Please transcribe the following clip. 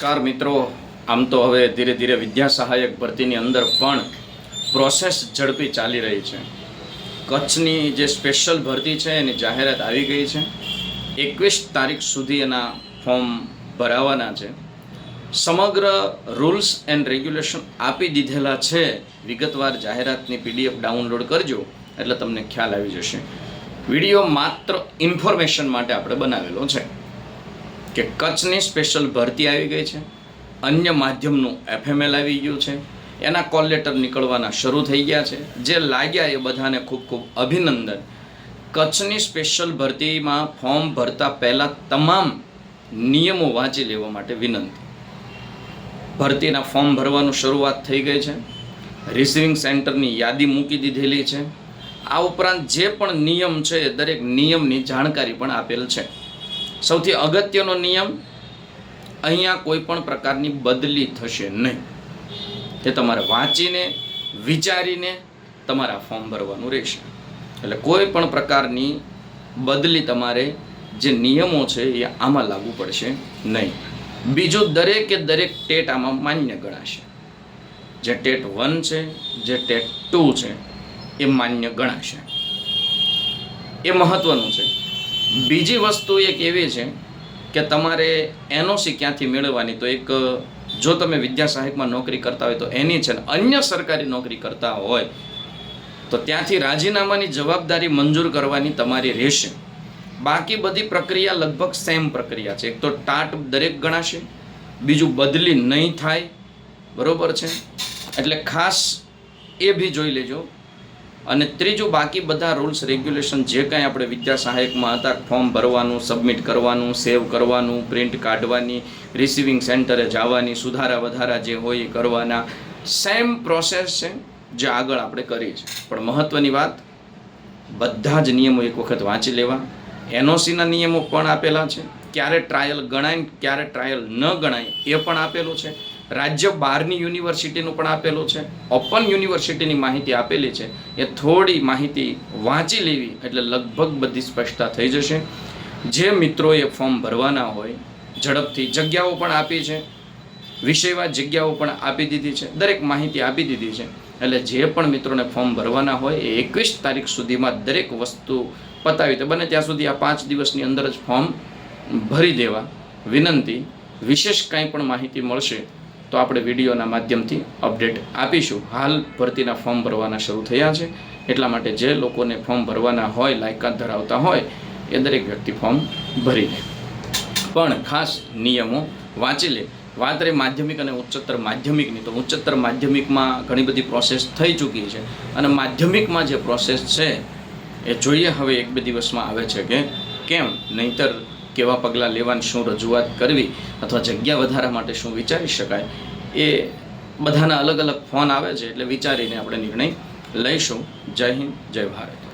નમસ્કાર મિત્રો. આમ તો હવે ધીરે ધીરે વિદ્યા સહાયક ભરતીની અંદર પણ પ્રોસેસ ઝડપી ચાલી રહી છે. કચ્છની જે સ્પેશિયલ ભરતી છે એની જાહેરાત આવી ગઈ છે. એકવીસ તારીખ સુધી એના ફોર્મ ભરાવાના છે. સમગ્ર રૂલ્સ એન્ડ રેગ્યુલેશન આપી દીધેલા છે. વિગતવાર જાહેરાતની પીડીએફ ડાઉનલોડ કરજો, એટલે તમને ખ્યાલ આવી જશે. વીડિયો માત્ર ઇન્ફોર્મેશન માટે આપણે બનાવેલો છે. કે કચ્છની સ્પેશિયલ ભરતી આવી ગઈ છે. અન્ય માધ્યમનું એફએમએલ આવી ગયું છે. એના કોલ લેટર નીકળવાના શરૂ થઈ ગયા છે. જે લાગ્યા એ બધાને ખૂબ ખૂબ અભિનંદન. કચ્છની સ્પેશિયલ ભરતીમાં ફોર્મ ભરતા પહેલાં તમામ નિયમો વાંચી લેવા માટે વિનંતી. ભરતીના ફોર્મ ભરવાનું શરૂઆત થઈ ગઈ છે. રિસીવિંગ સેન્ટરની યાદી મૂકી દીધેલી છે. આ ઉપરાંત જે પણ નિયમ છે દરેક નિયમની જાણકારી પણ આપેલ છે. સૌથી અગત્યનો નિયમ, અહીંયા કોઈ પણ પ્રકારની બદલી થશે નહીં. તે તમારે વાંચીને, વિચારીને તમારા ફોર્મ ભરવાનું રહેશે. એટલે કોઈ પણ પ્રકારની બદલી તમારે જે નિયમો છે એ આમાં લાગુ પડશે નહીં. બીજું દરેકે દરેક ટેટ આમાં માન્ય ગણાશે. જે ટેટ વન છે, જે ટેટ ટુ છે, એ માન્ય ગણાશે. એ મહત્વનું છે. બીજી વસ્તુ એક એવી છે કે તમારે એનઓસી ક્યાંથી મેળવવાની? તો એક, જો તમે વિદ્યા સહાયકમાં નોકરી કરતા હોય તો એની છે ને અન્ય સરકારી નોકરી કરતા હોય, તો ત્યાંથી રાજીનામાની જવાબદારી મંજૂર કરવાની તમારી રહેશે. બાકી બધી પ્રક્રિયા લગભગ સેમ પ્રક્રિયા છે. એક તો ટાટ દરેક ગણાશે, બીજું બદલી નહીં થાય, બરોબર છે? એટલે ખાસ એ બી જોઈ લેજો અને ત્રીજું, બાકી બધા રૂલ્સ રેગ્યુલેશન જે કાંઈ આપણે વિદ્યા સહાયકમાં હતા ફોર્મ ભરવાનું સબમિટ કરવાનું સેવ કરવાનું પ્રિન્ટ કાઢવાની રિસીવિંગ સેન્ટરે જવાની, સુધારા વધારા જે હોય એ કરવાના સેમ પ્રોસેસ છે જે આગળ આપણે કરી છે. પણ મહત્ત્વની વાત, બધા જ નિયમો એક વખત વાંચી લેવા. એનઓસીના નિયમો પણ આપેલા છે. ક્યારે ટ્રાયલ ગણાય ક્યારે ટ્રાયલ ન ગણાય એ પણ આપેલું છે. રાજ્ય બહારની યુનિવર્સિટીનું પણ આપેલું છે, ઓપન યુનિવર્સિટીની માહિતી આપેલી છે. એ થોડી માહિતી વાંચી લેવી એટલે લગભગ બધી સ્પષ્ટતા થઈ જશે. જે મિત્રોએ ફોર્મ ભરવાના હોય, ઝડપથી જગ્યાઓ પણ આપી છે વિષયવાર જગ્યાઓ પણ આપી દીધી છે, દરેક માહિતી આપી દીધી છે. એટલે જે પણ મિત્રોને ફોર્મ ભરવાના હોય, એ એકવીસ તારીખ સુધીમાં દરેક વસ્તુ પતાવી તો બને ત્યાં સુધી આ પાંચ દિવસની અંદર જ ફોર્મ ભરી દેવા વિનંતી. વિશેષ કાંઈ પણ માહિતી મળશે તો આપણે વિડીયોના માધ્યમથી અપડેટ આપીશું. હાલ ભરતીના ફોર્મ ભરવાના શરૂ થયા છે. એટલા માટે જે લોકોને ફોર્મ ભરવાના હોય, લાયકાત ધરાવતા હોય, એ દરેક વ્યક્તિ ફોર્મ ભરી લે. પણ ખાસ નિયમો વાંચી લે. વાત રહી માધ્યમિક અને ઉચ્ચતર માધ્યમિકની. તો ઉચ્ચતર માધ્યમિકમાં ઘણી બધી પ્રોસેસ થઈ ચૂકી છે. અને માધ્યમિકમાં જે પ્રોસેસ છે, એ જોઈએ હવે એક બે દિવસમાં આવે છે કે કેમ? નહીતર કેવા પગલાં લેવાની શું રજૂઆત કરવી અથવા જગ્યા વધારા માટે શું વિચારી શકાય, એ બધાના અલગ અલગ ફોન આવે છે એટલે વિચારીને આપણે નિર્ણય લઈશું. જય હિન્દ, જય ભારત.